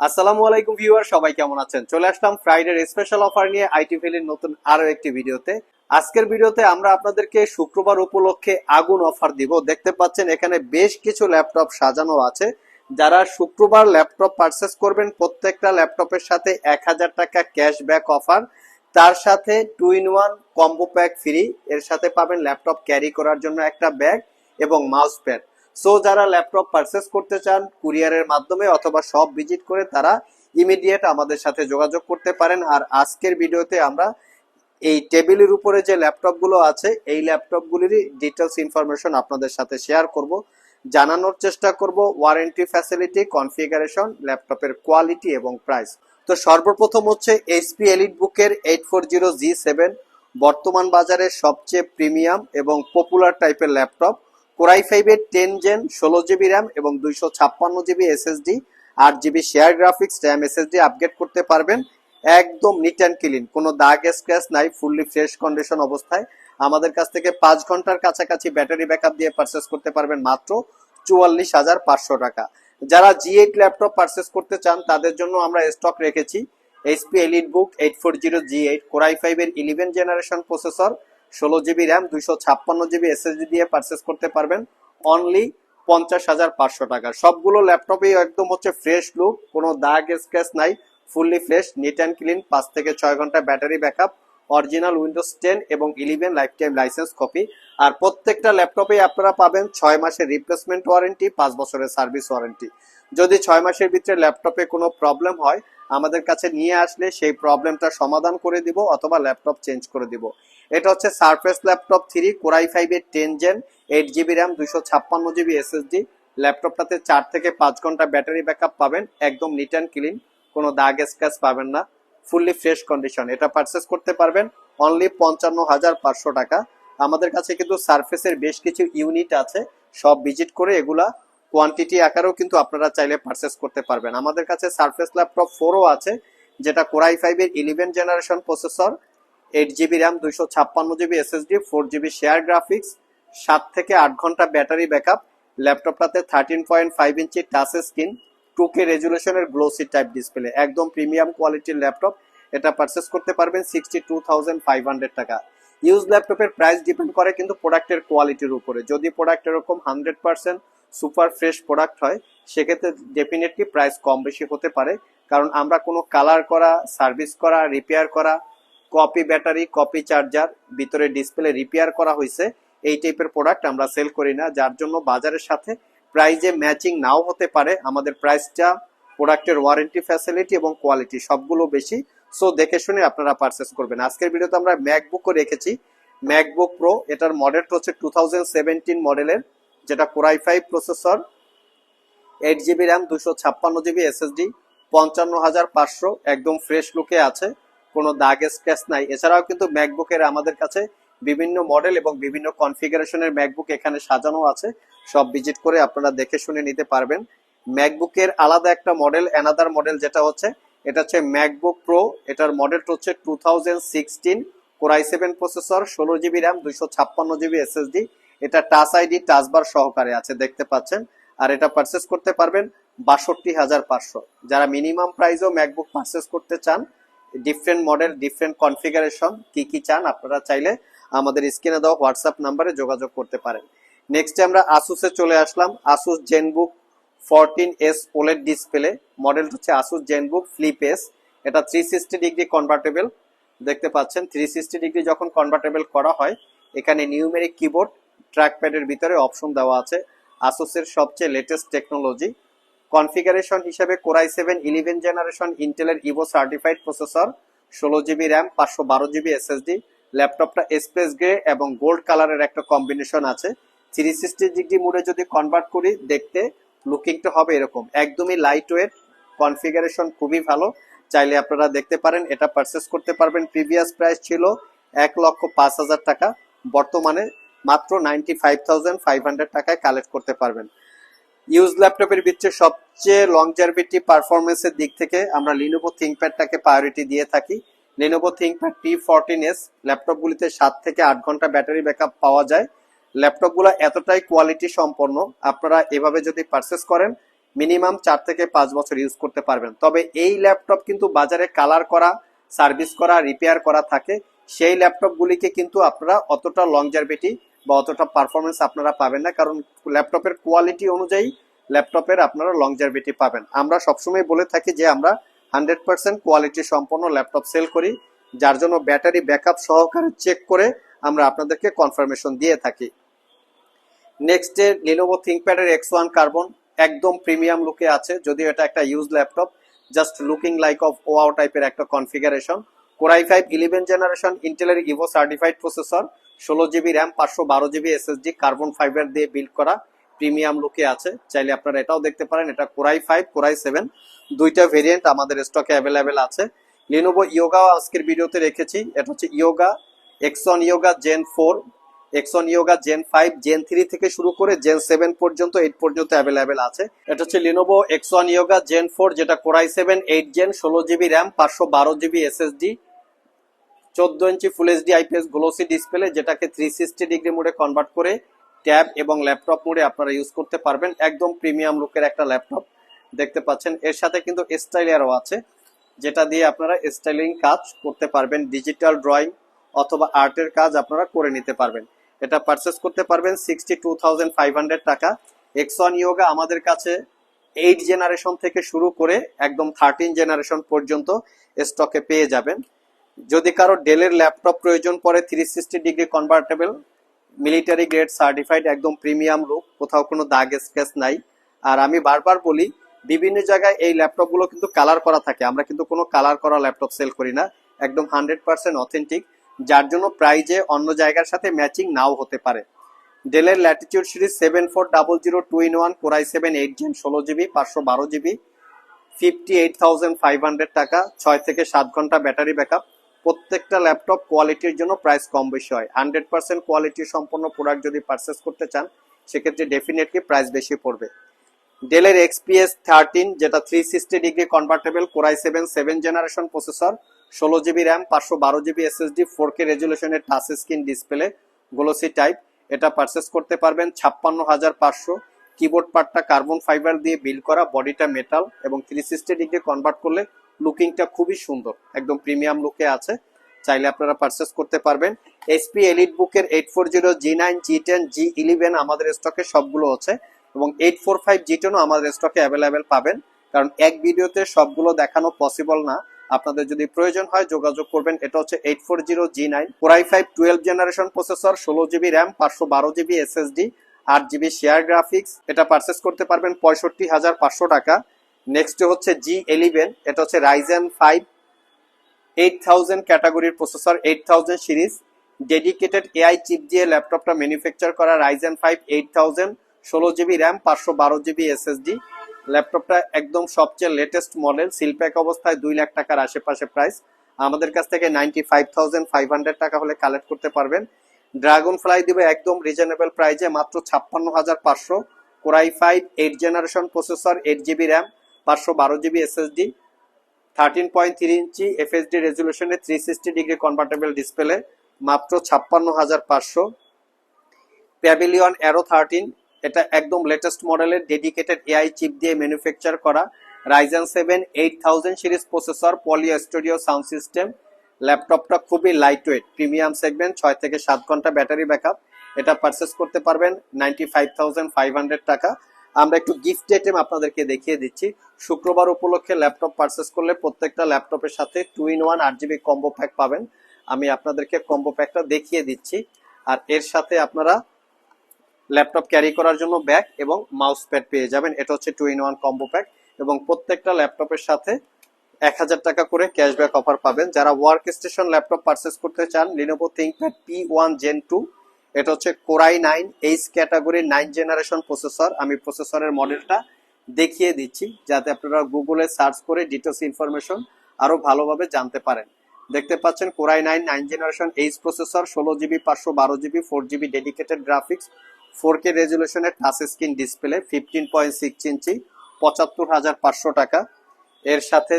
আসসালামু আলাইকুম ভিউয়ার, সবাই কেমন আছেন? চলে আসলাম ফ্রাইডের স্পেশাল অফার নিয়ে আইটি ভ্যালির নতুন আরও একটি ভিডিওতে। আজকের ভিডিওতে আমরা আপনাদেরকে শুক্রবার উপলক্ষে আগুন অফার দিব। দেখতে পাচ্ছেন এখানে বেশ কিছু ল্যাপটপ সাজানো আছে। যারা শুক্রবার ল্যাপটপ পারচেস করবেন, প্রত্যেকটা ল্যাপটপের সাথে এক হাজার টাকা ক্যাশব্যাক অফার তার সাথে two in one combo pack free এর সাথে পাবেন ল্যাপটপ ক্যারি করার জন্য একটা ব্যাগ এবং মাউস প্যাড সো যারা ল্যাপটপ পারচেস করতে চান কুরিয়ারের মাধ্যমে অথবা সব ভিজিট করে, তারা ইমিডিয়েট আমাদের সাথে যোগাযোগ করতে পারেন। আর আজকের ভিডিওতে আমরা এই টেবিলের উপরে যে ল্যাপটপগুলো আছে, এই ল্যাপটপগুলিরই ডিটেলস ইনফরমেশন আপনাদের সাথে শেয়ার করব। জানানোর চেষ্টা করব ওয়ারেন্টি ফ্যাসিলিটি কনফিগারেশন ল্যাপটপের কোয়ালিটি এবং প্রাইস তো সর্বপ্রথম হচ্ছে এইচপি এলিট বুকের eight four zero G seven বর্তমান বাজারে সবচেয়ে প্রিমিয়াম এবং পপুলার টাইপের ল্যাপটপ কোরাই ফাইভের টেন জেন, ষোলো জিবি র্যাম এবং দুইশো ছাপ্পান্ন জিবি এসএসডি, আট GB share graphics, RAM SSD upgrade করতে পারবেন। একদম নিট অ্যান্ড ক্লিন কোনো দাগ স্ক্র্যাচ নাই ফুললি ফ্রেশ কন্ডিশন অবস্থায়। আমাদের কাছ থেকে পাঁচ ঘণ্টার কাছাকাছি ব্যাটারি ব্যাকআপ দিয়ে পারচেস করতে পারবেন মাত্র চুয়াল্লিশ হাজার পাঁচশো টাকা। যারা জি এইট ল্যাপটপ পারচেস করতে চান, তাদের জন্য আমরা স্টক রেখেছি। HP elite book eight four zero G eight core i ফাইভের ইলেভেন জেনারেশন প্রসেসর ষোলো জিবি র্যাম, দুইশো ছাপ্পান্ন জিবি এসএসডি দিয়ে পারচেস করতে পারবেন। অনলি পঞ্চাশ হাজার পাঁচশো টাকা। সবগুলো ল্যাপটপে একদম হচ্ছে ফ্রেশ লুক কোনো দাগ স্ক্র্যাচ নাই fully fresh neat and clean পাঁচ থেকে ছয় ঘণ্টা battery backup original Windows ten এবং eleven life time licence copy আর প্রত্যেকটা ল্যাপটপে আপনারা পাবেন ছয় মাসের রিপ্লেসমেন্ট ওয়ারেন্টি পাঁচ বছরের সার্ভিস ওয়ারেন্টি যদি ছয় মাসের ভিতরে ল্যাপটপে কোনো প্রবলেম হয়, আমাদের কাছে নিয়ে আসলে সেই প্রবলেমটা সমাধান করে দিব অথবা ল্যাপটপ চেঞ্জ করে দিব। এটা হচ্ছে Surface laptop three core i ফাইভের ten gen eight GB RAM দুইশো ছাপ্পান্ন জিবি এসএসডি ল্যাপটপটাতে চার থেকে পাঁচ ঘণ্টা ব্যাটারি ব্যাকআপ পাবেন, একদম নিট অ্যান্ড ক্লিন কোনো দাগ স্ক্র্যাচ পাবেন না ফুললি ফ্রেশ কন্ডিশন এটা পারচেস করতে পারবেন অনলি পঞ্চান্ন হাজার পাঁচশো টাকা। আমাদের কাছে কিন্তু সারফেসের বেশ কিছু ইউনিট আছে, সব ভিজিট করে এগুলা কোয়ান্টিটি আকারেও কিন্তু আপনারা চাইলে পারচেস করতে পারবেন। আমাদের কাছে সারফেস ল্যাপটপ ফোরও আছে, যেটা কোরাই ফাইভের eleven generation processor eight GB RAM দুইশো ছাপ্পান্ন GB SSD four GB share graphics সাত থেকে আট ঘণ্টা battery backup ল্যাপটপটাতে thirteen point five inch touch screen two K রেজুলেশনের glossy type display একদম প্রিমিয়াম কোয়ালিটির ল্যাপটপ এটা পারচেস করতে পারবেন sixty two thousand five hundred টাকা ইউজ ল্যাপটপের প্রাইস ডিপেন্ড করে কিন্তু প্রোডাক্টের কোয়ালিটির উপরে। যদি প্রোডাক্ট এরকম hundred percent super fresh product হয়, সেক্ষেত্রে ডেফিনেটলি প্রাইস কম বেশি হতে পারে। কারণ আমরা কোনো কালার করা সার্ভিস করা রিপেয়ার করা কপি ব্যাটারি, কপি চার্জার, ভিতরে ডিসপ্লে রিপেয়ার করা হয়েছে এই টাইপের প্রোডাক্ট আমরা সেল করি না, যার জন্য বাজারের সাথে প্রাইজে ম্যাচিং নাও হতে পারে। আমাদের প্রাইসটা প্রোডাক্টের ওয়ারেন্টি ফ্যাসিলিটি এবং কোয়ালিটি সবগুলো বেশি। সো দেখে শুনে আপনারা পারচেস করবেন। আজকের ভিডিওতে আমরা ম্যাকবুকও রেখেছি। ম্যাকবুক প্রো এটার মডেলটা হচ্ছে টু মডেলের যেটা core i five processor eight GB RAM দুশো ছাপ্পান্ন জিবি এসএসডি পঞ্চান্ন হাজার পাঁচশো, একদম ফ্রেশ লুকে আছে। কোনো দাগ স্ক্র্যাচ নাই। এছাড়াও কিন্তু ম্যাকবুকের আমাদের কাছে বিভিন্ন মডেল এবং বিভিন্ন কনফিগারেশনের ম্যাকবুক এখানে সাজানো আছে। সব ভিজিট করে আপনারা দেখে শুনে নিতে পারবেন। ম্যাকবুকের আলাদা একটা মডেল অ্যানাদার মডেল যেটা হচ্ছে, এটা হচ্ছে ম্যাকবুক প্রো এটার মডেলটা হচ্ছে two thousand sixteen core i seven processor ষোলো জিবি র্যাম দুইশো ছাপ্পান্ন জিবি এসএসডি এটা টাচ আইডি টাচবার সহকারে আছে, দেখতে পাচ্ছেন। আর এটা পারচেস করতে পারবেন বাষট্টি হাজার পাঁচশো। যারা মিনিমাম প্রাইসও ম্যাকবুক পারচেস করতে চান ডিফারেন্ট মডেল ডিফারেন্ট কনফিগারেশন কি কি চান আপনারা চাইলে আমাদের স্ক্রিনে দেওয়া হোয়াটসঅ্যাপ নাম্বারে যোগাযোগ করতে পারেন। নেক্সটে আমরা আসুসে চলে আসলাম। Asus Zenbook fourteen S OLED display model হচ্ছে আসুস জেনবুক ফ্লিপ এস এটা থ্রি সিক্সটি ডিগ্রি কনভার্টেবল দেখতে পাচ্ছেন থ্রি সিক্সটি ডিগ্রি যখন কনভার্টেবল করা হয়, এখানে নিউমেরিক কিবোর্ড ট্র্যাকপ্যাডের ভিতরে অপশন দেওয়া আছে। আসুসের সবচেয়ে লেটেস্ট টেকনোলজি কনফিগারেশন হিসেবে core i seven, eleven generation, ইন্টেলের ইভো সার্টিফাইড প্রসেসর, ষোলো জিবি র্যাম, পাঁচশো বারো জিবি এসএসডি, ল্যাপটপটা স্পেস গ্রে এবং গোল্ড কালারের একটা কম্বিনেশন আছে। থ্রি সিক্সটি ডিগ্রি মোডে যদি কনভার্ট করি, দেখতে লুকিংটা হবে এরকম। একদমই লাইট ওয়েট কনফিগারেশন খুবই ভালো। চাইলে আপনারা দেখতে পারেন, এটা পারচেস করতে পারবেন। প্রিভিয়াস প্রাইস ছিল এক লক্ষ পাঁচ হাজার টাকা। বর্তমানে মাত্র ninety five thousand five hundred টাকায় কালেক্ট করতে পারবেন। ইউজ ল্যাপটপের ভিতরে সবচেয়ে লংজারভিটি পারফরমেন্সের দিক থেকে আমরা লিনোভো থিঙ্কপ্যাডটাকে প্রায়োরিটি দিয়ে থাকি। Lenovo ThinkPad T fourteen S ল্যাপটপগুলিতে সাত থেকে আট ঘণ্টা ব্যাটারি ব্যাকআপ পাওয়া যায়। ল্যাপটপগুলো এতটাই কোয়ালিটি সম্পন্ন, আপনারা এভাবে যদি পারচেস করেন মিনিমাম চার থেকে পাঁচ বছর ইউজ করতে পারবেন। তবে এই ল্যাপটপ কিন্তু বাজারে কালার করা সার্ভিস করা রিপেয়ার করা থাকে। সেই ল্যাপটপগুলিকে কিন্তু আপনারা অতটা লংজারভিটি বা অতটা পারফরমেন্স আপনারা পাবেন না, কারণ ল্যাপটপের কোয়ালিটি অনুযায়ী ল্যাপটপের আপনারা লংজারভিটি পাবেন। আমরা সবসময় বলে থাকি যে আমরা হান্ড্রেড পার্সেন্ট কোয়ালিটি সম্পন্ন ল্যাপটপ সেল করি, যার জন্য ব্যাটারি ব্যাকআপ সহকারে চেক করে আমরা আপনাদেরকে কনফার্মেশন দিয়ে থাকি। নেক্সট ডে লিনোভো থিঙ্কপ্যাডের এক্স ওয়ান কার্বন একদম প্রিমিয়াম লুকে আছে, যদিও এটা একটা use laptop just looking like of wow টাইপের একটা configuration core i five eleven generation ইন্টেলের ইভো সার্টিফাইড প্রসেসর ষোলো জিবি র্যাম পাঁচশো বারো জিবি এসএসডি কার্বন ফাইবার দিয়ে বিল্ড করা প্রিমিয়াম লুকে আছে। চাইলে আপনারা এটাও দেখতে পারেন, এটা core i five core i seven দুইটা ভেরিয়েন্ট আমাদের স্টকে অ্যাভেলেবেল আছে। লিনোভো ইয়োগা আজকের ভিডিওতে রেখেছি। এটা হচ্ছে Yoga X one Yoga gen four X one Yoga gen five gen three থেকে শুরু করে জেন সেভেন পর্যন্ত এইট পর্যন্ত অ্যাভেলেবেল আছে। এটা হচ্ছে Lenovo X one Yoga gen four যেটা core i seven eight gen ষোলো জিবি র্যাম পাঁচশো বারো জিবি এসএসডি চোদ্দ inch full HD IPS glossy display যেটাকে থ্রি সিক্সটি ডিগ্রি মোডে কনভার্ট করে ট্যাব এবং ল্যাপটপ মোডে আপনারা ইউজ করতে পারবেন। একদম প্রিমিয়াম লুকের একটা ল্যাপটপ দেখতে পাচ্ছেন। এর সাথে কিন্তু স্টাইলারও আছে, যেটা দিয়ে আপনারা স্টাইলিং কাজ করতে পারবেন। ডিজিটাল ড্রয়িং অথবা আর্টের কাজ আপনারা করে নিতে পারবেন। এটা পারচেস করতে পারবেন sixty two thousand five hundred টাকা। এক্সন ইয়োগা আমাদের কাছে এইট জেনারেশন থেকে শুরু করে একদম থার্টিন জেনারেশন পর্যন্ত স্টকে পেয়ে যাবেন। যদি কারও ডেলের ল্যাপটপ প্রয়োজন পড়ে three sixty degree convertible military grade certified একদম প্রিমিয়াম লুক কোথাও কোনো দাগ স্কেচ নাই। আর আমি বারবার বলি, বিভিন্ন জায়গায় এই ল্যাপটপগুলো কিন্তু কালার করা থাকে। আমরা কিন্তু কোনো কালার করা ল্যাপটপ সেল করি না। একদম হান্ড্রেড পার্সেন্ট অথেন্টিক যার জন্য প্রাইজে অন্য জায়গার সাথে ম্যাচিং নাও হতে পারে। ডেলের Latitude series seven four double zero two in one core i seven eight gen ষোলো জিবি পাঁচশো বারো GB fifty eight thousand five hundred টাকা, ছয় থেকে সাত ঘণ্টা ব্যাটারি ব্যাকআপ প্রত্যেকটা ল্যাপটপ কোয়ালিটির জন্য প্রাইস কম বেশি হয়। হান্ড্রেড পার্সেন্ট কোয়ালিটি সম্পন্ন প্রোডাক্ট যদি পারচেস করতে চান, সেক্ষেত্রে ডেফিনেটলি প্রাইস বেশি পড়বে। ডেলের এক্সপিএস থার্টিন যেটা three sixty degree convertible core i seven seven generation processor ষোলো জিবি র্যাম পাঁচশো বারো GB SSD four K রেজুলেশনের touch screen display glossy type এটা পারচেস করতে পারবেন ছাপ্পান্ন হাজার পাঁচশো। কিবোর্ড পার্টটা কার্বন ফাইবার দিয়ে বিল্ড করা বডিটা মেটাল এবং থ্রি সিক্সটি ডিগ্রি কনভার্ট করলে লুকিংটা খুবই সুন্দর, একদম প্রিমিয়াম লুকে আছে, চাইলে আপনারা পারচেস করতে পারবেন। এসপি এলিট বুকের eight four zero G nine G ten G eleven আমাদের স্টকে সবগুলো আছে এবং এইট ফোর ফাইভ জি টেনও আমাদের স্টকে অ্যাভেলেবেল পাবেন। কারণ এক ভিডিওতে সবগুলো দেখানো পসিবল না। আপনাদের যদি প্রয়োজন হয় যোগাযোগ করবেন, এটা হচ্ছে eight four zero G nine core i five twelve generation processor ষোলো জিবি র্যাম পাঁচশো বারো জিবি এসএসডি আট জিবি শেয়ার গ্রাফিক্স এটা পারচেস করতে পারবেন পঁয়ষট্টি হাজার পাঁচশো টাকা। নেক্সট হচ্ছে জি এলিভেন এটা হচ্ছে রাইজেন ফাইভ এইট থাউজেন্ড ক্যাটাগরির processor eight thousand series dedicated AI chip দিয়ে ল্যাপটপটা ম্যানুফ্যাকচার করা রাইজেন ফাইভ এইট থাউজেন্ড ষোলো জিবি র্যাম পাঁচশো বারো জিবি এসএসডি ল্যাপটপটা একদম সবচেয়ে লেটেস্ট মডেল সিলপ্যাক অবস্থায় দুই লাখ টাকার আশেপাশে প্রাইস আমাদের কাছ থেকে ninety five thousand five hundred টাকা হলে কালেক্ট করতে পারবেন। ড্রাগন ফ্লাই দিবে একদম রিজনেবল প্রাইজে মাত্র ছাপ্পান্ন হাজার পাঁচশো। Core i five eight generation processor eight GB RAM পাঁচশো বারো GB SSD thirteen point three inch FHD রেজুলেশনে three sixty degree convertible display মাত্র ছাপ্পান্ন হাজার পাঁচশো। প্যাভিলিয়ন অ্যারো থার্টিন এটা একদম লেটেস্ট মডেলের ডেডিকেটেড এআই চিপ দিয়ে ম্যানুফ্যাকচার করা। Ryzen seven eight thousand series processor Poly studio sound system ল্যাপটপটা খুবই লাইট ওয়েট প্রিমিয়াম সেগমেন্ট ছয় থেকে সাত ঘণ্টা ব্যাটারি ব্যাকআপ এটা পারচেস করতে পারবেন ninety five thousand five hundred টাকা। আমরা একটু গিফট আইটেম আপনাদেরকে দেখিয়ে দিচ্ছি। শুক্রবার উপলক্ষে ল্যাপটপ পারচেস করলে প্রত্যেকটা ল্যাপটপের সাথে টু ইন ওয়ান আট জিবি কম্বো প্যাক পাবেন। আমি আপনাদেরকে কম্বো প্যাকটা দেখিয়ে দিচ্ছি। আর এর সাথে আপনারা ল্যাপটপ ক্যারি করার জন্য ব্যাগ এবং মাউস প্যাড পেয়ে যাবেন। এটা হচ্ছে two in one combo pack এবং প্রত্যেকটা ল্যাপটপের সাথে এক হাজার টাকা করে ক্যাশব্যাক অফার পাবেন। যারা ওয়ার্ক স্টেশন ল্যাপটপ পারচেস করতে চান Lenovo ThinkPad P one gen two এটা হচ্ছে core i nine, H category nine generation processor. আমি প্রসেসরের মডেলটা দেখিয়ে দিচ্ছি, যাতে আপনারা গুগলে সার্চ করে ডিটেলস ইনফরমেশন আরও ভালোভাবে জানতে পারেন। দেখতে পাচ্ছেন core i nine nine generation H processor, ষোলো জিবি, পাঁচশো বারো GB, four GB dedicated graphics, four K রেজুলেশনের touch screen display, fifteen point six inch, পঁচাত্তর হাজার পাঁচশো টাকা। এর সাথে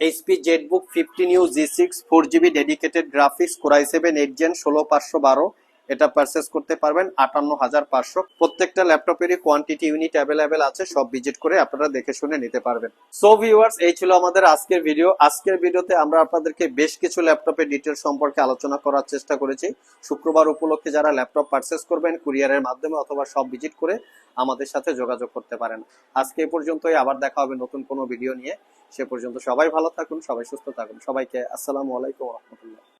HP ZBook fifteen U G six four GB dedicated graphics core i seven eight gen ষোলো, পাঁচশো বারো এটা পারচেস করতে পারবেন আটান্ন হাজার পাঁচশো। প্রত্যেকটা ল্যাপটপেরই কোয়ান্টিটি ইউনিট অ্যাভেলেবেল আছে, সব ভিজিট করে আপনারা দেখে শুনে নিতে পারবেন। সো ভিউয়ার্স এই ছিল আমাদের আজকের ভিডিও আজকের ভিডিওতে আমরা আপনাদেরকে বেশ কিছু ল্যাপটপের ডিটেল সম্পর্কে আলোচনা করার চেষ্টা করেছি। শুক্রবার উপলক্ষে যারা ল্যাপটপ পারচেস করবেন কুরিয়ারের মাধ্যমে অথবা সব ভিজিট করে আমাদের সাথে যোগাযোগ করতে পারেন। আজকে এই পর্যন্তই, আবার দেখা হবে নতুন কোনো ভিডিও নিয়ে। সে পর্যন্ত সবাই ভালো থাকুন, সবাই সুস্থ থাকুন। সবাইকে আসসালামু আলাইকুম রহমতুল্লাহ।